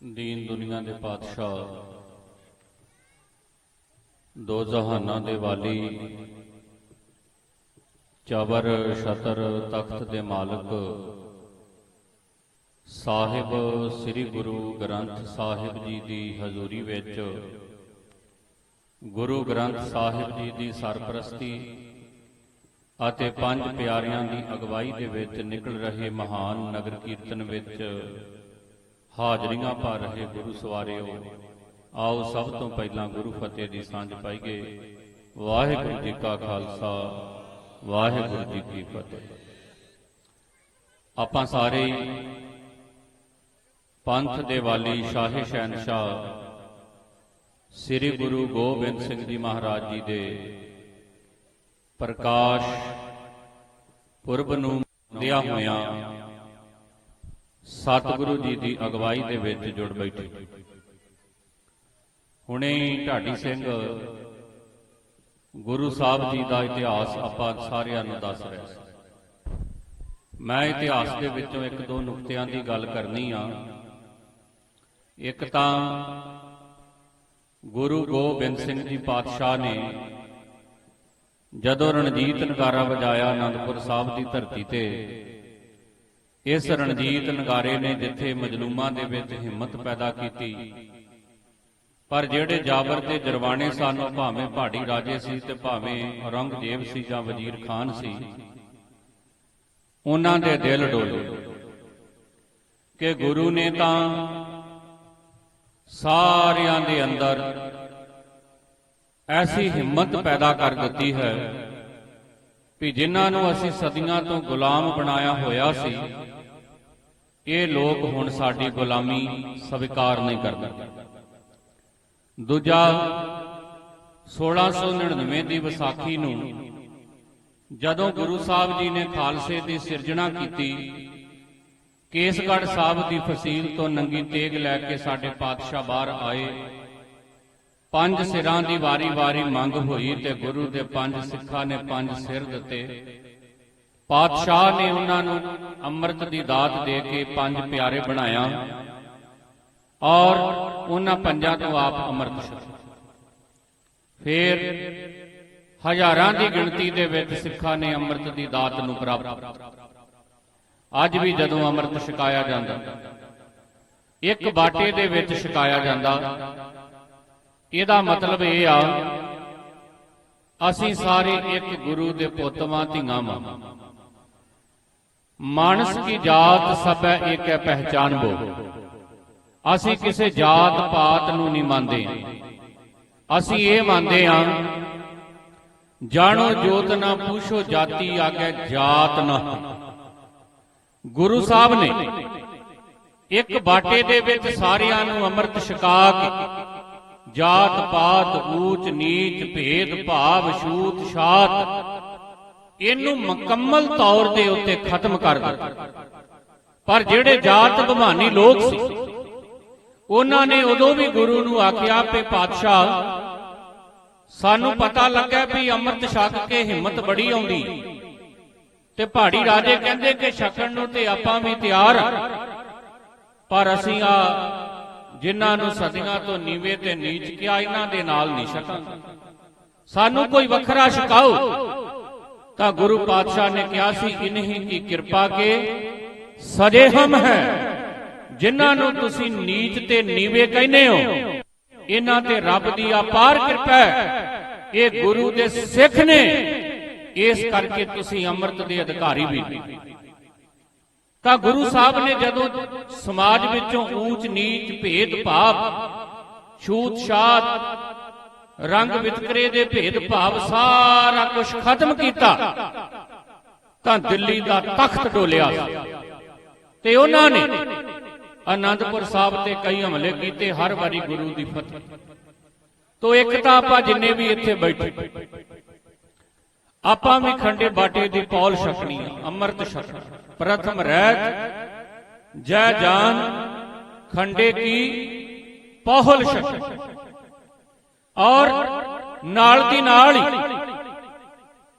ਦੀਨ ਦੁਨੀਆ ਦੇ ਪਾਤਸ਼ਾਹ। ਦੋ ਜਹਾਨਾਂ ਦੇ ਵਾਲੀ, ਚਬਰ ਛਤਰ ਤਖਤ ਦੇ ਮਾਲਕ, ਸਾਹਿਬ ਸ੍ਰੀ ਗੁਰੂ ਗ੍ਰੰਥ ਸਾਹਿਬ ਜੀ ਦੀ ਹਜ਼ੂਰੀ ਵਿੱਚ, ਗੁਰੂ ਗ੍ਰੰਥ ਸਾਹਿਬ ਜੀ ਦੀ ਸਰਪ੍ਰਸਤੀ ਅਤੇ ਪੰਜ ਪਿਆਰਿਆਂ ਦੀ ਅਗਵਾਈ ਦੇ ਵਿੱਚ ਨਿਕਲ ਰਹੇ ਮਹਾਨ ਨਗਰ ਕੀਰਤਨ ਵਿੱਚ ਹਾਜ਼ਰੀਆਂ ਭਰ ਰਹੇ ਗੁਰੂ ਸਵਾਰਿਓ, ਆਓ ਸਭ ਤੋਂ ਪਹਿਲਾਂ ਗੁਰੂ ਫਤਿਹ ਦੀ ਸਾਂਝ ਪਾਈਏ। ਵਾਹਿਗੁਰੂ ਜੀ ਕਾ ਖਾਲਸਾ, ਵਾਹਿਗੁਰੂ ਜੀ ਕੀ ਫਤਿਹ। ਆਪਾਂ ਸਾਰੇ ਪੰਥ ਦੇ ਵਾਲੀ ਸ਼ਾਹੀ ਸ਼ਹਿਨशाह ਸ੍ਰੀ ਗੁਰੂ ਗੋਬਿੰਦ ਸਿੰਘ ਜੀ ਮਹਾਰਾਜ ਜੀ ਦੇ ਪ੍ਰਕਾਸ਼ ਪੁਰਬ ਨੂੰ ਦਿਆ ਹੋਇਆ ਸਤਿਗੁਰੂ ਜੀ ਦੀ ਅਗਵਾਈ ਦੇ ਵਿੱਚ ਜੁੜ ਬੈਠੇ। ਹੁਣੇ ਢਾਡੀ ਸਿੰਘ ਗੁਰੂ ਸਾਹਿਬ ਜੀ ਦਾ ਇਤਿਹਾਸ ਆਪਾਂ ਸਾਰਿਆਂ ਨੂੰ ਦੱਸ ਰਿਹਾ ਮੈਂ ਇਤਿਹਾਸ ਦੇ ਵਿੱਚੋਂ ਇੱਕ ਦੋ ਨੁਕਤਿਆਂ ਦੀ ਗੱਲ ਕਰਨੀ ਆ। ਇੱਕ ਤਾਂ ਗੁਰੂ ਗੋਬਿੰਦ ਸਿੰਘ ਜੀ ਪਾਤਸ਼ਾਹ ਨੇ ਜਦੋਂ ਰਣਜੀਤ ਨਗਾਰਾ ਵਜਾਇਆ ਆਨੰਦਪੁਰ ਸਾਹਿਬ ਦੀ ਧਰਤੀ ਤੇ ਇਸ ਰਣਜੀਤ ਨਗਾਰੇ ਨੇ ਜਿੱਥੇ ਮਜਲੂਮਾਂ ਦੇ ਵਿੱਚ ਹਿੰਮਤ ਪੈਦਾ ਕੀਤੀ। ਪਰ ਜਿਹੜੇ ਜਾਬਰ ਤੇ ਜਰਵਾਣੇ ਸਨ, ਉਹ ਭਾਵੇਂ ਪਹਾੜੀ ਰਾਜੇ ਸੀ ਤੇ ਭਾਵੇਂ ਔਰੰਗਜ਼ੇਬ ਸੀ ਜਾਂ ਵਜ਼ੀਰ ਖਾਨ ਸੀ, ਉਹਨਾਂ ਦੇ ਦਿਲ ਡੋਲੇ। ਕਿ ਗੁਰੂ ਨੇ ਤਾਂ ਸਾਰਿਆਂ ਦੇ ਅੰਦਰ ਐਸੀ ਹਿੰਮਤ ਪੈਦਾ ਕਰ ਦਿੱਤੀ ਹੈ ਵੀ ਜਿਨ੍ਹਾਂ ਨੂੰ ਅਸੀਂ ਸਦੀਆਂ ਤੋਂ ਗੁਲਾਮ ਬਣਾਇਆ ਹੋਇਆ ਸੀ ਇਹ ਲੋਕ ਹੁਣ ਸਾਡੀ ਗੁਲਾਮੀ ਸਵੀਕਾਰ ਨਹੀਂ ਕਰਦੇ। ਦੂਜਾ 1699 ਦੀ ਵਿਸਾਖੀ ਨੂੰ ਜਦੋਂ ਗੁਰੂ ਸਾਹਿਬ ਜੀ ਨੇ ਖਾਲਸੇ ਦੀ ਸਿਰਜਣਾ ਕੀਤੀ, ਕੇਸਗੜ੍ਹ ਸਾਹਿਬ ਦੀ ਫਸੀਲ ਤੋਂ ਨੰਗੀ ਤੇਗ ਲੈ ਕੇ ਸਾਡੇ ਪਾਤਸ਼ਾਹ ਬਾਹਰ ਆਏ। ਪੰਜ ਸਿਰਾਂ ਦੀ ਵਾਰੀ-ਵਾਰੀ ਮੰਗ ਹੋਈ ਤੇ ਗੁਰੂ ਦੇ ਪੰਜ ਸਿੱਖਾਂ ਨੇ ਪੰਜ ਸਿਰ ਦਿੱਤੇ। ਪਾਤਸ਼ਾਹ ਨੇ ਉਹਨਾਂ ਨੂੰ ਅੰਮ੍ਰਿਤ ਦੀ ਦਾਤ ਦੇ ਕੇ ਪੰਜ ਪਿਆਰੇ ਬਣਾਇਆ ਔਰ ਉਹਨਾਂ ਪੰਜਾਂ ਤੋਂ ਆਪ ਅੰਮ੍ਰਿਤ ਛਕਿਆ। ਫਿਰ ਹਜ਼ਾਰਾਂ ਦੀ ਗਿਣਤੀ ਦੇ ਵਿੱਚ ਸਿੱਖਾਂ ਨੇ ਅੰਮ੍ਰਿਤ ਦੀ ਦਾਤ ਨੂੰ ਪ੍ਰਾਪਤ ਅੱਜ ਵੀ ਜਦੋਂ ਅੰਮ੍ਰਿਤ ਛਕਾਇਆ ਜਾਂਦਾ, ਇੱਕ ਬਾਟੇ ਦੇ ਵਿੱਚ ਛਕਾਇਆ ਜਾਂਦਾ, ਇਹਦਾ ਮਤਲਬ ਇਹ ਆ, ਅਸੀਂ ਸਾਰੇ ਇੱਕ ਗੁਰੂ ਦੇ ਪੁੱਤਵਾਂ ਧੀਆਂ ਵਾਂ। ਮਾਨਸ ਕੀ ਜਾਤ ਸਭੈ ਏਕੈ ਪਹਿਚਾਨ ਅਸੀਂ ਕਿਸੇ ਜਾਤ ਪਾਤ ਨੂੰ ਨਹੀਂ ਮੰਨਦੇ। ਅਸੀਂ ਇਹ ਮੰਨਦੇ ਹਾਂ, ਜਾਣੋ ਜੋਤ ਨਾ ਪੁੱਛੋ ਜਾਤੀ ਆਗੇ ਜਾਤ ਨਾ। ਗੁਰੂ ਸਾਹਿਬ ਨੇ ਇੱਕ ਬਾਟੇ ਦੇ ਵਿੱਚ ਸਾਰਿਆਂ ਨੂੰ ਅੰਮ੍ਰਿਤ ਛਕਾ ਕੇ ਜਾਤ ਪਾਤ, ਊਚ, ਨੀਚ, ਭੇਦ, ਭਾਵ, ਛੂਤ, ਛਾਤ ਇਹਨੂੰ ਮੁਕੰਮਲ ਤੌਰ ਦੇ ਉੱਤੇ ਖਤਮ ਕਰ ਦਿੱਤਾ। ਪਰ ਜਿਹੜੇ ਜਾਤ ਬਹਾਨੀ ਲੋਕ ਸੀ, ਉਹਨਾਂ ਨੇ ਉਦੋਂ ਵੀ ਗੁਰੂ ਨੂੰ ਆਖਿਆ ਕਿ ਪਾਤਸ਼ਾਹ, ਸਾਨੂੰ ਪਤਾ ਲੱਗਾ ਵੀ ਅੰਮ੍ਰਿਤ ਛਕ ਕੇ ਹਿੰਮਤ ਬੜੀ ਆਉਂਦੀ। ਤੇ ਪਹਾੜੀ ਰਾਜੇ ਕਹਿੰਦੇ ਕਿ ਛਕਣ ਨੂੰ ਤੇ ਆਪਾਂ ਵੀ ਤਿਆਰ ਆ। ਪਰ ਅਸੀਂ ਆ ਜਿਨ੍ਹਾਂ ਨੂੰ ਸਦੀਆਂ ਤੋਂ ਨੀਵੇਂ ਤੇ ਨੀਚ ਕਿਹਾ, ਇਹਨਾਂ ਦੇ ਨਾਲ ਨਹੀਂ ਛਕਾਂਗੇ ਸਾਨੂੰ ਕੋਈ ਵੱਖਰਾ ਛਕਾਓ ਤਾਂ ਗੁਰੂ ਪਾਤਸ਼ਾਹ ਨੇ ਕਿਹਾ ਸੀ, ਇਨਹੀ ਕੀ ਕਿਰਪਾ ਕੇ ਸਜੇ ਹਮ ਹੈ। ਜਿਨ੍ਹਾਂ ਨੂੰ ਤੁਸੀਂ ਨੀਚ ਤੇ ਨੀਵੇਂ ਕਹਿੰਦੇ ਹੋ ਇਹਨਾਂ ਤੇ ਰੱਬ ਦੀ ਅਪਾਰ ਕਿਰਪਾ ਹੈ। ਇਹ ਗੁਰੂ ਦੇ ਸਿੱਖ ਨੇ। ਇਸ ਕਰਕੇ ਤੁਸੀਂ ਅੰਮ੍ਰਿਤ ਦੇ ਅਧਿਕਾਰੀ ਵੀ ਤਾਂ ਗੁਰੂ ਸਾਹਿਬ ਨੇ ਜਦੋਂ ਸਮਾਜ ਵਿੱਚੋਂ ਊਚ ਨੀਚ ਭੇਦ ਭਾਵ ਛੂਤ ਛਾਤ ਰੰਗ ਵਿਤਕਰੇ ਦੇ ਭੇਦ ਭਾਵ ਸਾਰਾ ਕੁਝ ਖਤਮ ਕੀਤਾ। ਤਾਂ ਦਿੱਲੀ ਦਾ ਤਖਤ ਡੋਲਿਆ। ਤੇ ਉਹਨਾਂ ਨੇ ਆਨੰਦਪੁਰ ਸਾਹਿਬ ਤੇ ਕਈ ਹਮਲੇ ਕੀਤੇ, ਹਰ ਵਾਰੀ ਗੁਰੂ ਦੀ ਫਤਿਹ। ਤੋਂ ਇੱਕ ਤਾਂ ਆਪਾਂ ਜਿੰਨੇ ਵੀ ਇੱਥੇ ਬੈਠੇ, ਆਪਾਂ ਵੀ ਖੰਡੇ ਬਾਟੇ ਦੀ ਪੌਲ ਛਕਣੀ ਅੰਮ੍ਰਿਤ ਛਕਣਾ ਪ੍ਰਥਮ ਰਹਿਤ, ਜੈ ਜਾਨ, ਖੰਡੇ ਕੀ ਪੌਲ ਛਕ। ਔਰ ਨਾਲ ਦੀ ਨਾਲ ਹੀ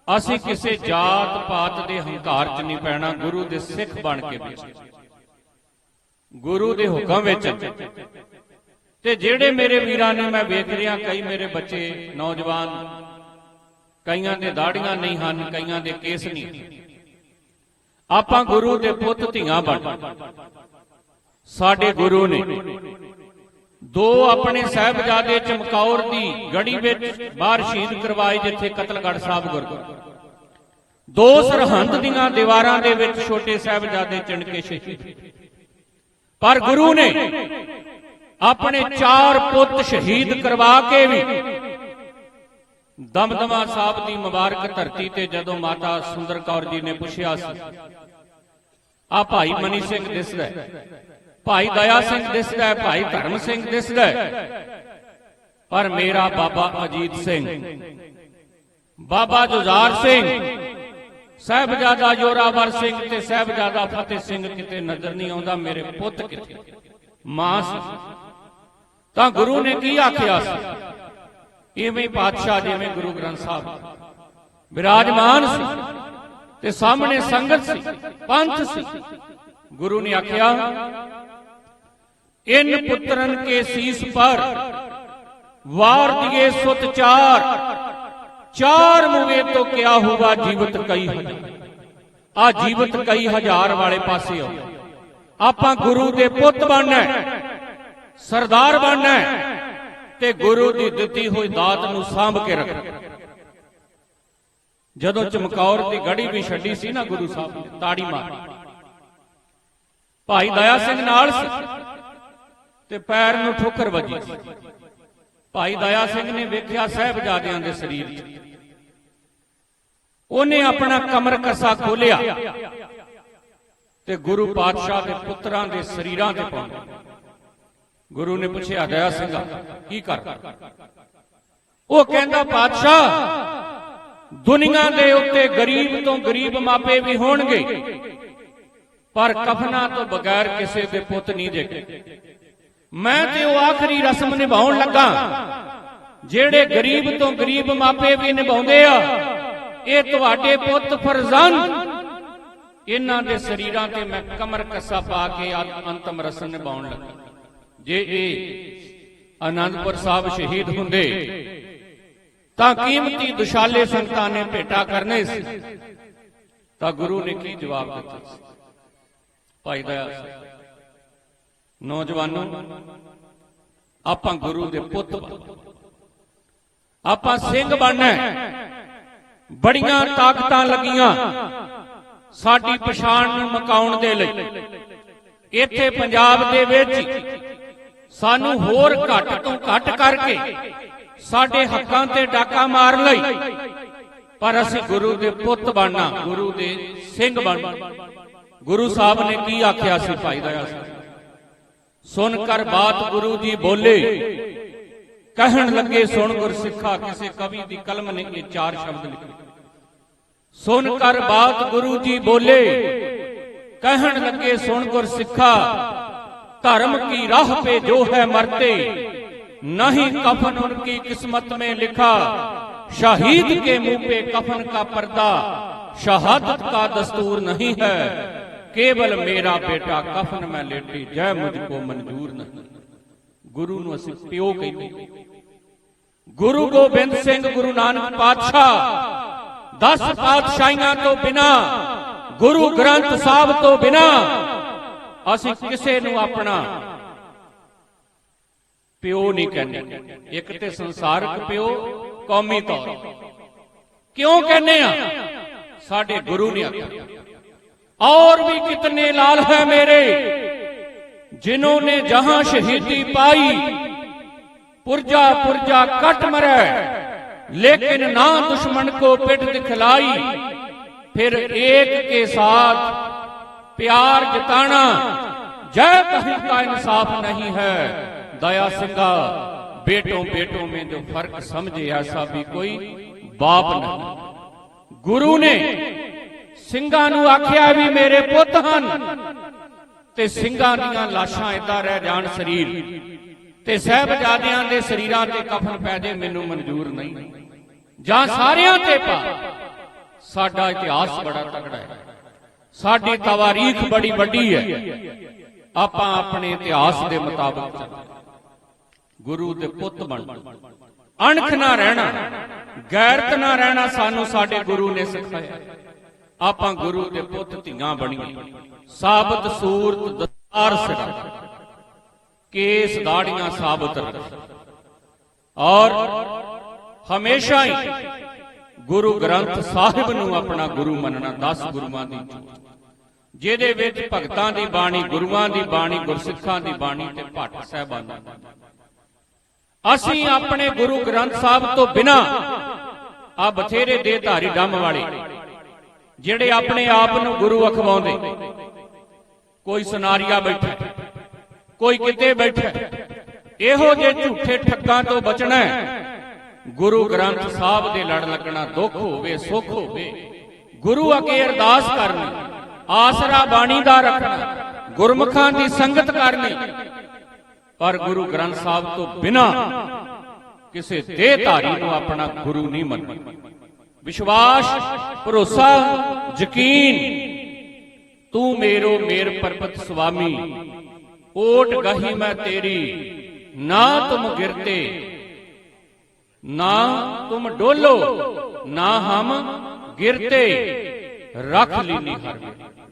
ਅਸੀਂ ਕਿਸੇ ਜਾਤ ਪਾਤ ਦੇ ਹੰਕਾਰ 'ਚ ਨਹੀਂ ਪੈਣਾ, ਗੁਰੂ ਦੇ ਸਿੱਖ ਬਣ ਕੇ ਵਿੱਚ ਗੁਰੂ ਦੇ ਹੁਕਮ ਵਿੱਚ। ਤੇ ਜਿਹੜੇ ਮੇਰੇ ਵੀਰਾਂ ਨੇ ਮੈਂ ਵੇਖ ਰਿਹਾ, ਕਈ ਮੇਰੇ ਬੱਚੇ, ਨੌਜਵਾਨ, ਕਈਆਂ ਦੇ ਦਾੜੀਆਂ ਨਹੀਂ ਹਨ, ਕਈਆਂ ਦੇ ਕੇਸ ਨਹੀਂ ਆਪਾਂ ਗੁਰੂ ਦੇ ਪੁੱਤ ਧੀਆਂ ਬਣ। ਸਾਡੇ ਗੁਰੂ ਨੇ ਦੋ ਆਪਣੇ ਸਹਿਬਜ਼ਾਦੇ ਚਮਕੌਰ ਦੀ ਗੜੀ ਵਿੱਚ ਬਾਹਰ ਸ਼ਹੀਦ ਕਰਵਾਏ, ਜਿੱਥੇ ਕਤਲਗੜ੍ਹ ਸਾਹਿਬ ਗੁਰਦੁਆਰਾ। ਦੋ ਸਰਹੰਦ ਦੀਆਂ ਦੀਵਾਰਾਂ ਦੇ ਵਿੱਚ ਛੋਟੇ ਸਾਹਿਬਜ਼ਾਦੇ ਚਿਣ ਕੇ ਸ਼ਹੀਦ ਪਰ ਗੁਰੂ ਨੇ ਆਪਣੇ ਚਾਰ ਪੁੱਤ ਸ਼ਹੀਦ ਕਰਵਾ ਕੇ ਵੀ ਦਮਦਮਾ ਸਾਹਿਬ ਦੀ ਮੁਬਾਰਕ ਧਰਤੀ ਤੇ ਜਦੋਂ ਮਾਤਾ ਸੁੰਦਰ ਕੌਰ ਜੀ ਨੇ ਪੁੱਛਿਆ ਸੀ, ਆ ਭਾਈ ਮਨੀ ਸਿੰਘ ਦਿਸਦਾ ਭਾਈ ਦਇਆ ਸਿੰਘ ਦਿਸਦਾ ਹੈ, ਭਾਈ ਧਰਮ ਸਿੰਘ ਦਿਸਦਾ ਹੈ। ਪਰ ਮੇਰਾ ਬਾਬਾ ਅਜੀਤ ਸਿੰਘ। ਬਾਬਾ ਜੁਝਾਰ ਸਿੰਘ। ਸਾਹਿਬਜ਼ਾਦਾ ਜੋਰਾਵਰ ਸਿੰਘ ਤੇ ਸਾਹਿਬਜ਼ਾਦਾ ਫਤਿਹ ਸਿੰਘ ਕਿਤੇ ਨਜ਼ਰ ਨਹੀਂ ਆਉਂਦਾ ਮੇਰੇ ਪੁੱਤ ਕਿੱਥੇ ਮਾਂ ਸੀ ਤਾਂ ਗੁਰੂ ਨੇ ਕੀ ਆਖਿਆ ਸੀ? ਇਵੇਂ ਪਾਤਸ਼ਾਹ ਜਿਵੇਂ ਗੁਰੂ ਗ੍ਰੰਥ ਸਾਹਿਬ। ਵਿਰਾਜਮਾਨ ਸੀ ਤੇ ਸਾਹਮਣੇ ਸੰਗਤ ਸੀ ਪੰਥ ਸੀ। ਗੁਰੂ ਨੇ ਆਖਿਆ ਇਨ ਪੁੱਤਰਨ ਕੇ ਸੀਸ ਪਰ, ਵਾਰ ਦਿਏ ਸੁਤ ਚਾਰ ਚਾਰ ਮੁਵੇ ਤੋਂ ਕਿਆ ਹੁਆ ਜੀਵਤ ਕਈ ਹਜ਼ਾਰ। ਆ ਜੀਵਤ ਕਈ ਹਜ਼ਾਰ ਵਾਲੇ ਪਾਸੇ ਹੋ ਆਪਾਂ ਗੁਰੂ ਦੇ ਪੁੱਤ ਬਣਨਾ ਸਰਦਾਰ ਬਣਨਾ ਤੇ ਗੁਰੂ ਦੀ ਦਿੱਤੀ ਹੋਈ ਦਾਤ ਨੂੰ ਸਾਂਭ ਕੇ ਰੱਖਣਾ ਜਦੋਂ ਚਮਕੌਰ ਦੀ ਗੜੀ ਵੀ ਛੱਡੀ ਸੀ ਨਾ ਗੁਰੂ ਸਾਹਿਬ ਨੇ, ਤਾੜੀ ਮਾਰ। ਭਾਈ ਦਇਆ ਸਿੰਘ ਨਾਲ ਸੀ। ਤੇ ਪੈਰ ਨੂੰ ਠੋਕਰ ਵੱਜੀ। ਭਾਈ ਦਇਆ ਸਿੰਘ ਨੇ ਵੇਖਿਆ ਸਹਿਬਜ਼ਾਦਿਆਂ ਦੇ ਸਰੀਰ 'ਚ। ਉਹਨੇ ਆਪਣਾ ਕਮਰ ਕੱਸਾ ਖੋਲਿਆ ਤੇ ਗੁਰੂ ਪਾਤਸ਼ਾਹ ਦੇ ਪੁੱਤਰਾਂ ਦੇ ਸਰੀਰਾਂ ਤੇ ਪਾਉਂਦਾ। ਗੁਰੂ ਨੇ ਪੁੱਛਿਆ, ਦਇਆ ਸਿੰਘਾ, ਕੀ ਕਰ? ਉਹ ਕਹਿੰਦਾ, ਪਾਤਸ਼ਾਹ, ਦੁਨੀਆ ਦੇ ਉੱਤੇ ਗਰੀਬ ਤੋਂ ਗਰੀਬ ਮਾਪੇ ਵੀ ਹੋਣਗੇ, ਪਰ ਕਫਨਾ ਤੋਂ ਬਗੈਰ ਕਿਸੇ ਦੇ ਪੁੱਤ ਨਹੀਂ ਦੇਖੇ। ਮੈਂ ਤੇ ਉਹ ਆਖਰੀ ਰਸਮ ਨਿਭਾਉਣ ਲੱਗਾ। ਜਿਹੜੇ ਗਰੀਬ ਤੋਂ ਗਰੀਬ ਮਾਪੇ ਵੀ ਨਿਭਾਉਂਦੇ ਆ, ਇਹ ਤੁਹਾਡੇ ਪੁੱਤ ਫਰਜ਼ੰਦ ਇਹਨਾਂ ਦੇ ਸਰੀਰਾਂ ਤੇ ਮੈਂ ਕਮਰ ਕੱਸਾ ਪਾ ਕੇ ਅੰਤਮ ਰਸਮ ਨਿਭਾਉਣ ਲੱਗਾ। ਜੇ ਇਹ ਆਨੰਦਪੁਰ ਸਾਹਿਬ ਸ਼ਹੀਦ ਹੁੰਦੇ, ਤਾਂ ਕੀਮਤੀ ਦੁਸ਼ਾਲੇ ਸੰਤਾਂ ਨੇ ਭੇਟਾ ਕਰਨੇ ਸੀ। ਤਾਂ ਗੁਰੂ ਨੇ ਕੀ ਜਵਾਬ ਦਿੱਤਾ? ਭਾਈ ਦਇਆ ਨੌਜਵਾਨੋ, ਆਪਾਂ ਗੁਰੂ ਦੇ ਪੁੱਤ ਆਪਾਂ ਸਿੰਘ ਬਣਨਾ ਬੜੀਆਂ ਤਾਕਤਾਂ ਲੱਗੀਆਂ ਸਾਡੀ ਪਛਾਣ ਨੂੰ ਮਕਾਉਣ ਦੇ ਲਈ। ਇੱਥੇ ਪੰਜਾਬ ਦੇ ਵਿੱਚ ਸਾਨੂੰ ਹੋਰ ਘੱਟ ਤੋਂ ਘੱਟ ਕਰਕੇ ਸਾਡੇ ਹੱਕਾਂ ਤੇ ਡਾਕਾ ਮਾਰ ਲਈ। ਪਰ ਅਸੀਂ ਗੁਰੂ ਦੇ ਪੁੱਤ ਬਣਨਾ, ਗੁਰੂ ਦੇ ਸਿੰਘ ਬਣਨਾ। ਗੁਰੂ ਸਾਹਿਬ ਨੇ ਕੀ ਆਖਿਆ ਸੀ ਭਾਈ ਦਇਆ ਸਿੰਘ? ਸੁਣ ਕਰ ਬਾਤ ਗੁਰੂ ਜੀ ਬੋਲੇ ਕਹਿਣ ਲੱਗੇ ਸੁਣ ਗੁਰ ਸਿੱਖਾ ਕਿਸੇ ਕਵੀ ਦੀ ਕਲਮ ਨੇ ਇਹ ਚਾਰ ਸ਼ਬਦ ਲਿਖੇ ਸੁਣ ਕਰ ਬਾਤ ਗੁਰੂ ਜੀ ਬੋਲੇ ਕਹਿਣ ਲੱਗੇ ਸੁਣ ਗੁਰ ਸਿੱਖਾ ਧਰਮ ਕੀ ਰਾਹ पे जो है मरते नहीं कफन उनकी किस्मत में लिखा शहीद के मुंह पे कफन का पर्दा शहादत का दस्तूर नहीं है ਕੇਵਲ ਮੇਰਾ ਬੇਟਾ ਕਫਨ ਮੈਂ ਲੇਟੀ, ਜੈ ਮੁਝ ਕੋ ਮਨਜ਼ੂਰ ਨਹੀਂ। ਗੁਰੂ ਨੂੰ ਅਸੀਂ ਪਿਓ ਕਹਿੰਦੇ ਗੁਰੂ ਗੋਬਿੰਦ ਸਿੰਘ, ਗੁਰੂ ਨਾਨਕ ਪਾਤਸ਼ਾਹ, ਦਸ ਪਾਤਸ਼ਾਹੀਆਂ ਤੋਂ ਬਿਨਾ, ਗੁਰੂ ਗ੍ਰੰਥ ਸਾਹਿਬ ਤੋਂ ਬਿਨਾ, ਅਸੀਂ ਕਿਸੇ ਨੂੰ ਆਪਣਾ ਪਿਓ ਨਹੀਂ ਕਹਿੰਦੇ। ਇੱਕ ਤੇ ਸੰਸਾਰਕ ਪਿਓ, ਕੌਮੀ ਤੌਰ ਕਿਉਂ ਕਹਿੰਦੇ ਆ? ਸਾਡੇ ਗੁਰੂ ਨੇ ਆਖਿਆ। और भी कितने लाल हैं मेरे जिन्होंने जहां शहीदी पाई पुरजा पुरजा कट मरे लेकिन ना दुश्मन को पिट दिखलाई फिर एक के साथ प्यार जताना जय कहीं का इंसाफ नहीं है दया सिंगा बेटों बेटों में जो फर्क समझे ऐसा भी कोई बाप नहीं गुरु ने ਸਿੰਘਾਂ ਨੂੰ ਆਖਿਆ ਵੀ ਮੇਰੇ ਪੁੱਤ ਹਨ। ਤੇ ਸਿੰਘਾਂ ਦੀਆਂ ਲਾਸ਼ਾਂ ਏਦਾਂ ਰਹਿ ਜਾਣ ਸਰੀਰ। ਤੇ ਸਹਿਬਜ਼ਾਦਿਆਂ ਦੇ ਸਰੀਰਾਂ ਤੇ ਕਫਨ ਪੈ ਜੇ, ਮੈਨੂੰ ਮਨਜ਼ੂਰ ਨਹੀਂ। ਜਾਂ ਸਾਰਿਆਂ ਤੇ ਪਾ। ਸਾਡਾ ਇਤਿਹਾਸ ਬੜਾ ਤਕੜਾ ਹੈ। ਸਾਡੀ ਤਵਾਰੀਖ ਬੜੀ ਵੱਡੀ ਹੈ। ਆਪਾਂ ਆਪਣੇ ਇਤਿਹਾਸ ਦੇ ਮੁਤਾਬਕ ਗੁਰੂ ਦੇ ਪੁੱਤ ਬਣ। ਅਣਖ ਨਾ ਰਹਿਣਾ, ਗੈਰਤ ਨਾ ਰਹਿਣਾ ਸਾਨੂੰ ਸਾਡੇ ਗੁਰੂ ਨੇ ਸਿਖਾਇਆ। ਆਪਾਂ ਗੁਰੂ ਦੇ ਪੁੱਤ ਧੀਆਂ ਬਣੀਏ ਸਾਬਤ ਸੂਰਤ ਦਸਤਾਰ ਸਿਰ। ਕੇਸ ਦਾੜੀਆਂ ਸਾਬਤ ਰੱਖ। ਔਰ ਹਮੇਸ਼ਾ ਹੀ ਗੁਰੂ ਗ੍ਰੰਥ ਸਾਹਿਬ ਨੂੰ ਆਪਣਾ ਗੁਰੂ ਮੰਨਣਾ 10 ਗੁਰੂਆਂ ਦੀ ਜਿਹਦੇ ਵਿੱਚ ਭਗਤਾਂ ਦੀ ਬਾਣੀ, ਗੁਰੂਆਂ ਦੀ ਬਾਣੀ, ਗੁਰਸਿੱਖਾਂ ਦੀ ਬਾਣੀ ਤੇ ਭੱਟ ਸਾਹਿਬਾਨਾਂ ਦੀ ਅਸੀਂ ਆਪਣੇ ਗੁਰੂ ਗ੍ਰੰਥ ਸਾਹਿਬ ਤੋਂ ਬਿਨਾ ਆ ਬਥੇਰੇ ਦੇ ਧਾਰੀ ਡੰਮ ਵਾਲੇ। ਜਿਹੜੇ ਆਪਣੇ ਆਪ ਨੂੰ ਗੁਰੂ ਅਖਵਾਉਂਦੇ ਕੋਈ ਸੁਨਾਰੀਆ ਬੈਠਾ, ਕੋਈ ਕਿਤੇ ਬੈਠਾ, ਇਹੋ ਜੇ ਝੂਠੇ ਠੱਗਾਂ ਤੋਂ ਬਚਣਾ ਗੁਰੂ ਗ੍ਰੰਥ ਸਾਹਿਬ ਦੇ ਲੜ ਲੱਗਣਾ ਦੁੱਖ ਹੋਵੇ, ਸੁੱਖ ਹੋਵੇ। ਗੁਰੂ ਅੱਗੇ ਅਰਦਾਸ ਕਰਨੀ, ਆਸਰਾ ਬਾਣੀ ਦਾ ਰੱਖਣਾ, ਗੁਰਮੁਖਾਂ ਦੀ ਸੰਗਤ ਕਰਨੀ। ਪਰ ਗੁਰੂ ਗ੍ਰੰਥ ਸਾਹਿਬ ਤੋਂ ਬਿਨਾ ਕਿਸੇ ਦੇਹਧਾਰੀ ਨੂੰ ਆਪਣਾ ਗੁਰੂ ਨਹੀਂ ਮੰਨਣਾ। ਵਿਸ਼ਵਾਸ, ਭਰੋਸਾ ਯਕੀਨ, ਤੂੰ ਮੇਰੋ ਮੇਰ ਪਰਬਤ ਸੁਆਮੀ, ਓਟ ਗਹੀ ਮੈਂ ਤੇਰੀ, ਨਾ ਤੁਮ ਗਿਰਤੇ, ਨਾ ਤੁਮ ਡੋਲੋ, ਨਾ ਹਮ ਗਿਰਤੇ, ਰੱਖ ਲੀਨੀ ਹਰ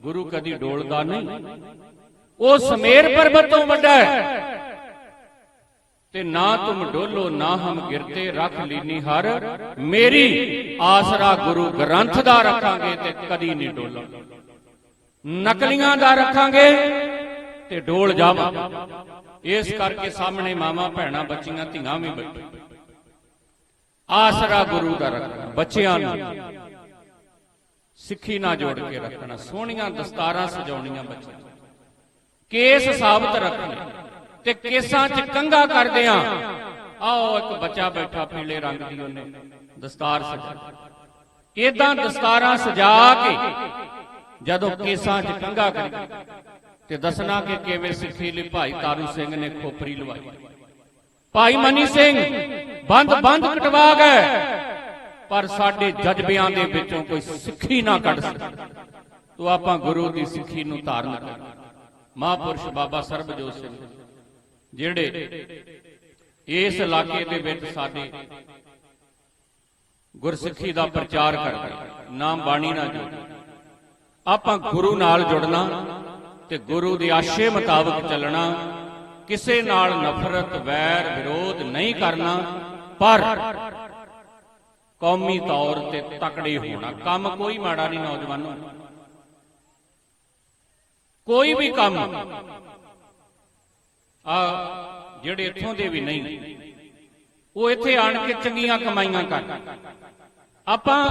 ਗੁਰੂ ਕਦੀ ਡੋਲਦਾ ਨਹੀਂ। ਉਹ ਸਮੇਰ ਪਰਬਤ ਤੋਂ ਵੱਡਾ ਹੈ। ਤੇ ਨਾ ਤੁਮ ਡੋਲੋ, ਨਾ ਹਮ ਗਿਰਤੇ, ਰੱਖ ਲੀਨੀ ਹਰ। ਮੇਰੀ ਆਸਰਾ ਗੁਰੂ ਗ੍ਰੰਥ ਦਾ ਰੱਖਾਂਗੇ ਤੇ ਕਦੀ ਨਹੀਂ ਡੋਲਾਂਗੇ ਨਕਲੀਆਂ ਦਾ ਰੱਖਾਂਗੇ ਤੇ ਡੋਲ ਜਾਵਾਂ। ਇਸ ਕਰਕੇ ਸਾਹਮਣੇ ਮਾਮਾ ਭੈਣਾ, ਬੱਚੀਆਂ, ਧੀਆਂ ਵੀ ਬੈਠੇ ਆਸਰਾ ਗੁਰੂ ਦਾ ਰੱਖਣਾ, ਬੱਚਿਆਂ ਨੂੰ। ਸਿੱਖੀ ਨਾਲ ਜੋੜ ਕੇ ਰੱਖਣਾ। ਸੋਹਣੀਆਂ ਦਸਤਾਰਾਂ ਸਜਾਉਣੀਆਂ ਬੱਚਿਆਂ ਕੇਸ ਸਾਬਤ ਰੱਖਣੇ। ਤੇ ਕੇਸਾਂ 'ਚ ਕੰਗਾ ਕਰਦੇ ਆ। ਆਓ ਇੱਕ ਬੱਚਾ ਬੈਠਾ ਪੀਲੇ ਰੰਗ ਦੀ ਉਹਨੇ, ਦਸਤਾਰ ਸਜਾ। ਇਦਾਂ ਦਸਤਾਰਾਂ ਸਜਾ ਕੇ ਜਦੋਂ ਕੇਸਾਂ 'ਚ ਕੰਗਾ ਕਰੀ ਤੇ ਦੱਸਣਾ ਕਿ ਕਿਵੇਂ ਸਿੱਖੀ ਲਈ ਭਾਈ ਤਾਰੂ ਸਿੰਘ ਨੇ ਖੋਪਰੀ ਲਵਾਈ। ਭਾਈ ਮਨੀ ਸਿੰਘ, ਬੰਦ ਬੰਦ ਕਟਵਾ ਗਏ, ਪਰ ਸਾਡੇ ਜਜ਼ਬਿਆਂ ਦੇ ਵਿੱਚੋਂ ਕੋਈ ਸਿੱਖੀ ਨਾ ਕੱਢ ਸਕਿਆ ਤੋ ਆਪਾਂ ਗੁਰੂ ਦੀ ਸਿੱਖੀ ਨੂੰ ਧਾਰਨ ਕਰ ਮਹਾਪੁਰਸ਼ ਬਾਬਾ ਸਰਬਜੋਤ ਸਿੰਘ। ਜਿਹੜੇ ਇਸ ਇਲਾਕੇ ਦੇ ਵਿੱਚ ਸਾਡੇ ਗੁਰਸਿੱਖੀ ਦਾ ਪ੍ਰਚਾਰ ਕਰਦੇ ਨਾਮ ਬਾਣੀ ਨਾਲ ਜੁੜ ਆਪਾਂ ਗੁਰੂ ਨਾਲ ਜੁੜਨਾ ਤੇ ਗੁਰੂ ਦੇ ਆਸ਼ੇ ਮੁਤਾਬਕ ਚੱਲਣਾ, ਕਿਸੇ ਨਾਲ ਨਫ਼ਰਤ, ਵੈਰ, ਵਿਰੋਧ ਨਹੀਂ ਕਰਨਾ, ਪਰ ਕੌਮੀ ਤੌਰ ਤੇ ਤਕੜੇ ਹੋਣਾ। ਕੰਮ ਕੋਈ ਮਾੜਾ ਨਹੀਂ ਨੌਜਵਾਨੋ। ਕੋਈ ਵੀ ਕੰਮ ਆ, ਜਿਹੜੇ ਇੱਥੋਂ ਦੇ ਵੀ ਨਹੀਂ, ਉਹ ਇੱਥੇ ਆਣ ਕੇ ਚੰਗੀਆਂ ਕਮਾਈਆਂ ਕਰ। ਆਪਾਂ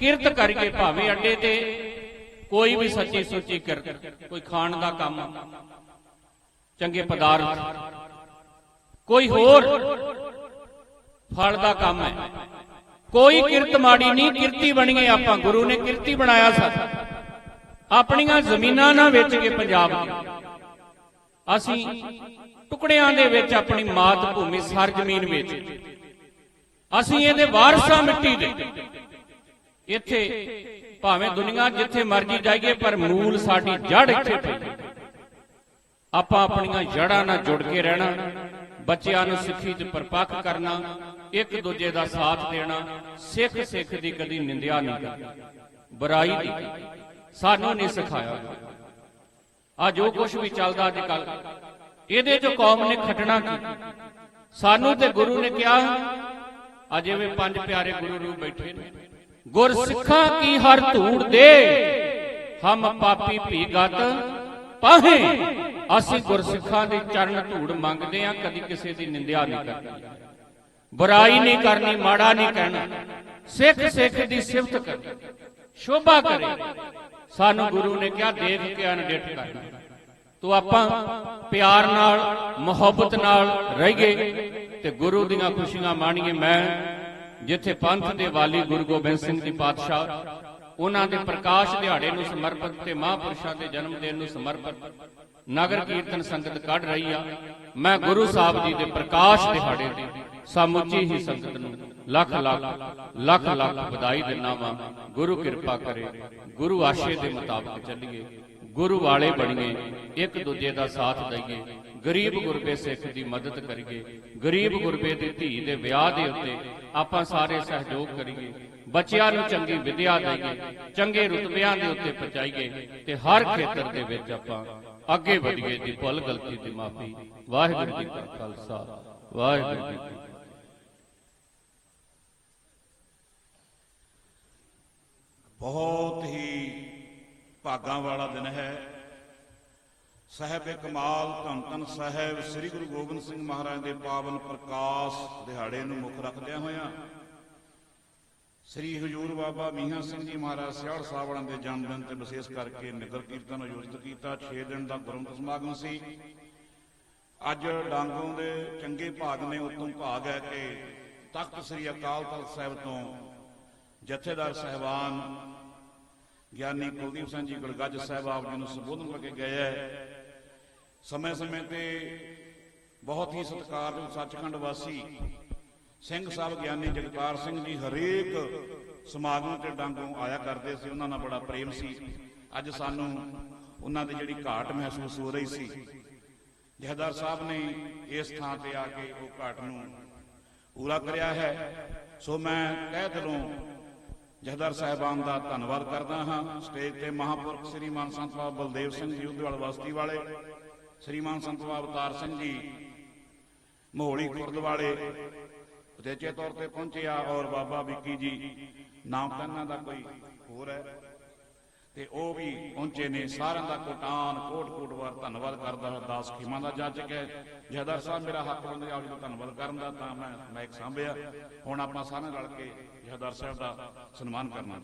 ਕਿਰਤ ਕਰਕੇ ਭਾਵੇਂ ਅੱਡੇ ਤੇ ਕੋਈ ਵੀ ਸੱਚੀ ਸੁੱਚੀ ਕਿਰਤ, ਕੋਈ ਖਾਣ ਦਾ ਕੰਮ, ਚੰਗੇ ਪਦਾਰਥ, ਕੋਈ ਹੋਰ ਫਲ ਦਾ ਕੰਮ ਹੈ। ਕੋਈ ਕਿਰਤ ਮਾੜੀ ਨਹੀਂ, ਕਿਰਤੀ ਬਣੀਏ ਆਪਾਂ ਗੁਰੂ ਨੇ ਕਿਰਤੀ ਬਣਾਇਆ ਸਾਡਾ ਆਪਣੀਆਂ ਜ਼ਮੀਨਾਂ ਨਾ ਵੇਚ ਕੇ ਪੰਜਾਬ ਦੀ। ਅਸੀਂ ਟੁਕੜਿਆਂ ਦੇ ਵਿੱਚ ਆਪਣੀ ਮਾਤ ਭੂਮੀ ਸਰ ਜ਼ਮੀਨ ਵੇਚ। ਅਸੀਂ ਇਹਦੇ ਵਾਰਸਾਂ ਮਿੱਟੀ ਦੇ। ਇੱਥੇ ਭਾਵੇਂ ਦੁਨੀਆ ਜਿੱਥੇ ਮਰਜ਼ੀ ਜਾਈਏ, ਪਰ ਮੂਲ ਸਾਡੀ ਜੜ ਇੱਥੇ ਪਈ। ਆਪਾਂ ਆਪਣੀਆਂ ਜੜਾਂ ਨਾਲ ਜੁੜ ਕੇ ਰਹਿਣਾ, ਬੱਚਿਆਂ ਨੂੰ ਸਿੱਖੀ 'ਚ ਪਰਪੱਕ ਕਰਨਾ, ਇੱਕ ਦੂਜੇ ਦਾ ਸਾਥ ਦੇਣਾ ਸਿੱਖ ਸਿੱਖ ਦੀ ਕਦੀ ਨਿੰਦਿਆ ਨਹੀਂ ਕਰਨੀ। ਬੁਰਾਈ ਦੀ ਸਾਨੂੰ ਨਹੀਂ ਸਿਖਾਇਆ। ਆ ਜੋ ਕੁਝ ਵੀ ਚੱਲਦਾ ਅੱਜ ਕੱਲ ਇਹਦੇ ਚ ਕੌਮ ਨੇ ਖਟਣਾ ਕੀ? ਸਾਨੂੰ ਤੇ ਗੁਰੂ ਨੇ ਕਿਹਾ ਆ ਜਿਵੇਂ ਪੰਜ ਪਿਆਰੇ ਗੁਰੂ ਰੂਪ ਬੈਠੇ ਨੇ। ਗੁਰ ਸਿੱਖਾਂ ਕੀ ਹਰ ਧੂੜ ਦੇ? ਹਮ ਪਾਪੀ ਭੀਗਤ ਪਾਹੇ। ਅਸੀਂ ਗੁਰਸਿੱਖਾਂ ਦੇ ਚਰਨ ਧੂੜ ਮੰਗਦੇ ਆ ਕਦੀ ਕਿਸੇ ਦੀ ਨਿੰਦਿਆ ਨਹੀਂ ਕਰਨੀ। ਬੁਰਾਈ ਨਹੀਂ ਕਰਨੀ, ਮਾੜਾ ਨਹੀਂ ਕਹਿਣਾ। ਸਿੱਖ ਸਿੱਖ ਦੀ ਸਿਫਤ ਕਰਨੀ। ਸ਼ੋਭਾ ਕਰੇ। ਸਾਨੂੰ ਗੁਰੂ ਨੇ ਕਿਹਾ, ਦੇਖ ਕੇ ਅਨਡਿਠ ਕਰਨਾ ਤੋ ਆਪਾਂ ਪਿਆਰ ਨਾਲ, ਮੁਹੱਬਤ ਨਾਲ ਰਹੀਏ ਤੇ ਗੁਰੂ ਦੀਆਂ ਖੁਸ਼ੀਆਂ ਮਾਣੀਏ। ਮੈਂ ਜਿੱਥੇ ਪੰਥ ਦੇ ਵਾਲੀ ਗੁਰੂ ਗੋਬਿੰਦ ਸਿੰਘ ਜੀ ਪਾਤਸ਼ਾਹ, ਉਹਨਾਂ ਦੇ ਪ੍ਰਕਾਸ਼ ਦਿਹਾੜੇ ਨੂੰ ਸਮਰਪਿਤ ਤੇ ਮਹਾਪੁਰਸ਼ਾਂ ਦੇ ਜਨਮ ਦਿਨ ਨੂੰ ਸਮਰਪਿਤ ਨਗਰ ਕੀਰਤਨ ਸੰਗਤ ਕੱਢ ਰਹੀ ਆ। ਮੈਂ ਗੁਰੂ ਸਾਹਿਬ ਜੀ ਦੇ ਪ੍ਰਕਾਸ਼ ਦਿਹਾੜੇ ਤੇ ਸਮੁੱਚੀ ਹੀ ਸੰਗਤ ਨੂੰ ਲੱਖ ਲੱਖ ਲੱਖ ਲੱਖ ਵਧਾਈ ਦਿੰਦਾ ਵਾਂ। ਗੁਰੂ ਕਿਰਪਾ ਕਰੇ, ਗੁਰੂ ਆਸ਼ੇ ਦੇ ਮੁਤਾਬਕ ਚੱਲੀਏ। ਗੁਰੂ ਵਾਲੇ ਬਣੀਏ, ਇੱਕ ਦੂਜੇ ਦਾ ਸਾਥ ਦਈਏ। ਗਰੀਬ ਗੁਰਬੇ ਸਿੱਖ ਦੀ ਮਦਦ ਕਰੀਏ। ਗਰੀਬ ਗੁਰਬੇ ਦੀ ਧੀ ਦੇ ਵਿਆਹ ਦੇ ਉੱਤੇ ਆਪਾਂ ਸਾਰੇ ਸਹਿਯੋਗ ਕਰੀਏ। ਬੱਚਿਆਂ ਨੂੰ ਚੰਗੀ ਵਿਦਿਆ ਦਈਏ, ਚੰਗੇ ਰੁਤਬਿਆਂ ਦੇ ਉੱਤੇ ਪਹੁੰਚਾਈਏ ਤੇ ਹਰ ਖੇਤਰ ਦੇ ਵਿੱਚ ਆਪਾਂ ਅੱਗੇ ਵਧੀਏ ਦੀ ਭੁੱਲ ਗਲਤੀ ਦੀ ਮਾਫੀ। ਵਾਹਿਗੁਰੂ ਜੀ ਕਾ ਖਾਲਸਾ, ਵਾਹਿਗੁਰੂ ਜੀ ਕੀ ਫਤਿਹ ਬਹੁਤ ਹੀ ਭਾਗਾਂ ਵਾਲਾ ਦਿਨ ਹੈ। ਸਾਹਿਬ ਕਮਾਲ ਧੰਨ ਧੰਨ ਸਾਹਿਬ ਸ੍ਰੀ ਗੁਰੂ ਗੋਬਿੰਦ ਸਿੰਘ ਮਹਾਰਾਜ ਦੇ ਪਾਵਨ ਪ੍ਰਕਾਸ਼ ਦਿਹਾੜੇ ਨੂੰ ਮੁੱਖ ਰੱਖਦਿਆਂ ਹੋਇਆਂ ਸ੍ਰੀ ਹਜੂਰ ਬਾਬਾ ਮੀਆਂ ਸਿੰਘ ਜੀ ਮਹਾਰਾਜ ਸਿਆੜ ਸਾਹਿਬਾਂ ਦੇ ਜਨਮ ਦਿਨ ਤੇ ਵਿਸ਼ੇਸ਼ ਕਰਕੇ ਨਗਰ ਕੀਰਤਨ ਆਯੋਜਿਤ ਕੀਤਾ। 6 ਦਿਨ ਦਾ ਗੁਰਮਤਿ ਸਮਾਗਮ ਸੀ। ਅੱਜ ਡਾਂਗੋਂ ਦੇ ਚੰਗੇ ਭਾਗ ਨੇ ਉਤੋਂ ਭਾਗ ਹੈ ਕਿ ਤਖਤ ਸ੍ਰੀ ਅਕਾਲ ਤਖਤ ਸਾਹਿਬ ਤੋਂ ਜਥੇਦਾਰ ਸਹਿਬਾਨ ਗਿਆਨੀ ਕੁਲਦੀਪ ਸਿੰਘ ਜੀ ਗੁਰਗੱਜ ਸਾਹਿਬ ਆਪ ਜੀ ਨੂੰ ਸੰਬੋਧਨ ਕਰਕੇ ਗਏ ਹੈ। ਸਮੇਂ ਸਮੇਂ ਤੇ ਬਹੁਤ ਹੀ ਸਤਿਕਾਰਯੋਗ ਸੱਚਖੰਡ ਵਾਸੀ ਸਿੰਘ ਸਾਹਿਬ ਗਿਆਨੀ ਜਗਤਾਰ ਸਿੰਘ ਜੀ ਹਰੇਕ ਸਮਾਗਮ ਤੇ ਡਾਂਗੋਂ ਆਇਆ ਕਰਦੇ ਸੀ, ਉਹਨਾਂ ਨਾਲ ਬੜਾ ਪ੍ਰੇਮ ਸੀ। ਅੱਜ ਸਾਨੂੰ ਉਹਨਾਂ ਦੀ ਜਿਹੜੀ ਘਾਟ ਮਹਿਸੂਸ ਹੋ ਰਹੀ ਸੀ। ਜਹਦਾਰ ਸਾਹਿਬ ਨੇ ਇਸ ਥਾਂ ਤੇ ਆ ਕੇ ਉਹ ਘਾਟ ਨੂੰ ਪੂਰਾ ਕਰਿਆ ਹੈ। ਸੋ ਮੈਂ ਕਹਿ ਦਿਲੋਂ ਜਹਦਾਰ ਸਾਹਿਬਾਨ ਦਾ ਧੰਨਵਾਦ ਕਰਦਾ ਹਾਂ। ਸਟੇਜ ਤੇ ਮਹਾਪੁਰਖ ਸ੍ਰੀਮਾਨ ਸੰਤ ਬਾਬਾ ਬਲਦੇਵ ਸਿੰਘ ਜੀ, ਉਦਵਾਲ ਬਸਤੀ ਵਾਲੇ ਸ਼੍ਰੀ ਸ੍ਰੀਮਾਨ ਸੰਤ ਬਾਬਾ ਅਵਤਾਰ ਸਿੰਘ ਜੀ, ਮੋਹਲੀ ਖੁਰਦ ਵਾਲੇ ਉਚੇਚੇ ਤੌਰ ਤੇ ਪਹੁੰਚੇ ਆ ਔਰ ਬਾਬਾ ਵਿੱਕੀ ਜੀ, ਨਾਮ ਤਾਂ ਇਹਨਾਂ ਦਾ ਕੋਈ ਹੋਰ ਹੈ। ਤੇ ਉਹ ਵੀ ਪਹੁੰਚੇ ਨੇ, ਸਾਰਿਆਂ ਦਾ ਕੋਟਾਨ ਕੋਟ ਕੋਟ ਵਾਰ ਧੰਨਵਾਦ ਕਰਦਾ ਹਾਂ। ਦਾਸ ਖੀਮਾ ਦਾ ਜੱਜ ਕੇ ਜਹਦਾਰ ਸਾਹਿਬ, ਮੇਰਾ ਹੱਕ ਬੰਦੇ ਆਪ ਜੀ ਦਾ ਧੰਨਵਾਦ ਕਰਨ ਦਾ ਤਾਂ ਮੈਂ ਮੈਂ ਇੱਕ ਸਾਂਭਿਆ। ਹੁਣ ਆਪਾਂ ਸਾਰੇ ਰਲ ਕੇ ਜਹਦਾਰ ਸਾਹਿਬ ਦਾ ਸਨਮਾਨ ਕਰਨਾ।